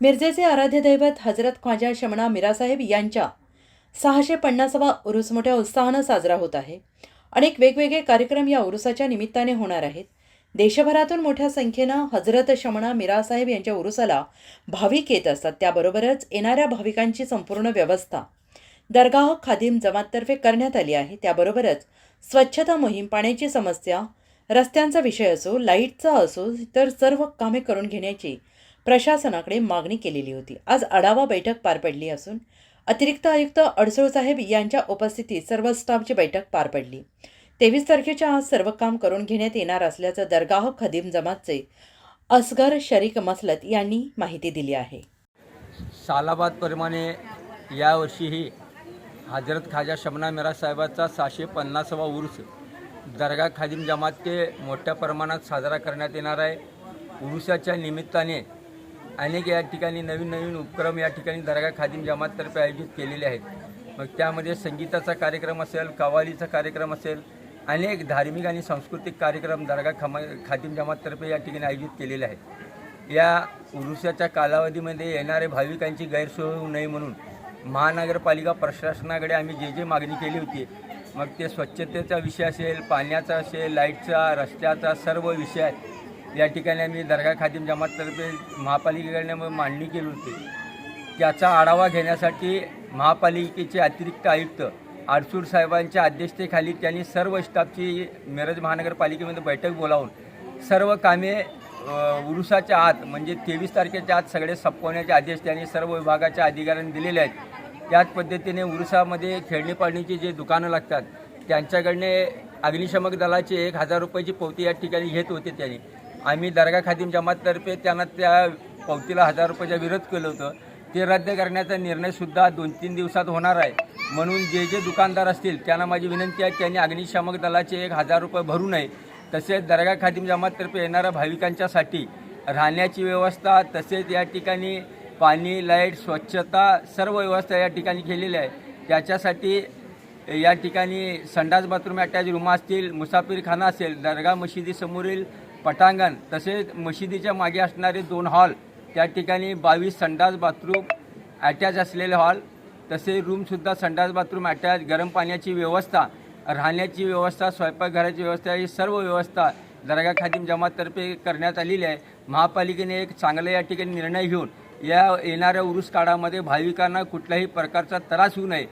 मिरजेचे आराध्य दैवत हजरत ख्वाजा शमणा मिरासाहेब यांच्या सहाशे पन्नासावा उरूस मोठ्या उत्साहानं साजरा होत आहे. अनेक वेगवेगळे कार्यक्रम या उरुसाच्या निमित्ताने होणार आहेत. देशभरातून मोठ्या संख्येनं हजरत शमणा मिरासाहेब यांच्या उरुसाला भाविक येत असतात. त्याबरोबरच येणाऱ्या भाविकांची संपूर्ण व्यवस्था दरगाह खादिम जमाततर्फे करण्यात आली आहे. त्याबरोबरच स्वच्छता मोहीम पाण्याची समस्या रस्त्यांचा विषय असो लाईटचा असो तर सर्व कामे करून घेण्याची प्रशासनाकडे मागणी केलेली होती. आज आढावा बैठक पार पडली असून अतिरिक्त आयुक्त अडसूळ साहेब यांच्या उपस्थितीत सर्व स्टाफची बैठक पार पडली. तेवीस तारखेच्या आज सर्व काम करून घेण्यात येणार असल्याचं दरगाह खदीम जमातचे असगर शरीक मसलत यांनी माहिती दिली आहे. सालाबादप्रमाणे यावर्षीही हजरत खाजा शमना मिरा साहेबाचा सहाशे पन्नासावा उर्स दर्गा खादिम जमात ते मोठ्या प्रमाणात साजरा करण्यात येणार आहे. उरुसाच्या निमित्ताने अनेक या ठिकाणी नवीन नवीन उपक्रम या ठिकाणी दर्गा खादिम जमाततर्फे आयोजित केलेले आहेत. मग त्यामध्ये संगीताचा कार्यक्रम असेल कवालीचा कार्यक्रम असेल अनेक धार्मिक आणि सांस्कृतिक कार्यक्रम दर्गा खमा खादिम जमाततर्फे या ठिकाणी आयोजित केलेले आहेत. या उरुसाच्या कालावधीमध्ये येणारे भाविकांची गैरसोय होऊ नये म्हणून महानगरपालिका प्रशासनाकडे आम्ही जे जे मागणी केली होती मग ते स्वच्छतेचा विषय असेल पाण्याचा असेल लाईटचा रस्त्याचा सर्व विषय या ठिकाणी आम्ही दर्गा खादिम जमाततर्फे महापालिकेकडे मग मांडणी केली होती. त्याचा आढावा घेण्यासाठी महापालिकेचे अतिरिक्त आयुक्त आडसूर साहेबांच्या अध्यक्षतेखाली त्यांनी सर्व स्टाफची मिरज महानगरपालिकेमध्ये बैठक बोलावून सर्व कामे उरुसाच्या आत म्हणजे तेवीस तारखेच्या आत सगळे संपवण्याचे आदेश त्यांनी सर्व विभागाच्या अधिकाऱ्यांनी दिलेले आहेत. त्याच पद्धतीने उरुसामध्ये खेळणी पाळणीची जे दुकानं लागतात त्यांच्याकडने अग्निशमक दलाचे एक हजार रुपयाची पावती या ठिकाणी घेत होते त्यांनी. आम्ही दर्गा खादिम जमाततर्फे त्यांना त्या पावतीला हजार रुपयाचा विरोध केलं होतं. ते रद्द करण्याचा निर्णयसुद्धा दोन तीन दिवसात होणार आहे. म्हणून जे जे दुकानदार असतील त्यांना माझी विनंती आहे त्यांनी अग्निशामक दलाचे एक हजार रुपये भरू नये. तसेच दर्गा खादिम जमाततर्फे येणाऱ्या भाविकांच्यासाठी राहण्याची व्यवस्था तसेच या ठिकाणी पाणी लाइट स्वच्छता सर्व व्यवस्था या ठिकाणी केलेली आहे. त्याच्यासाठी या ठिकाणी संडास बाथरूम अटॅच रूम असतील मुसाफिरखाना असेल दर्गा मशिदीसमोरील पटांगण तसेच मशिदीच्या मागे असणारे दोन हॉल त्या ठिकाणी बावीस संडास बाथरूम अटॅच असलेले हॉल तसे रूमसुद्धा संडास बाथरूम अटॅच गरम पाण्याची व्यवस्था राहण्याची व्यवस्था स्वयंपाकघराची व्यवस्था ही सर्व व्यवस्था दर्गा खादिम जमाततर्फे करण्यात आलेली आहे. महापालिकेने एक चांगला या ठिकाणी निर्णय घेऊन या येणाऱ्या उरूस काळामध्ये भाविकांना कुठल्याही प्रकारचा त्रास होऊ नये.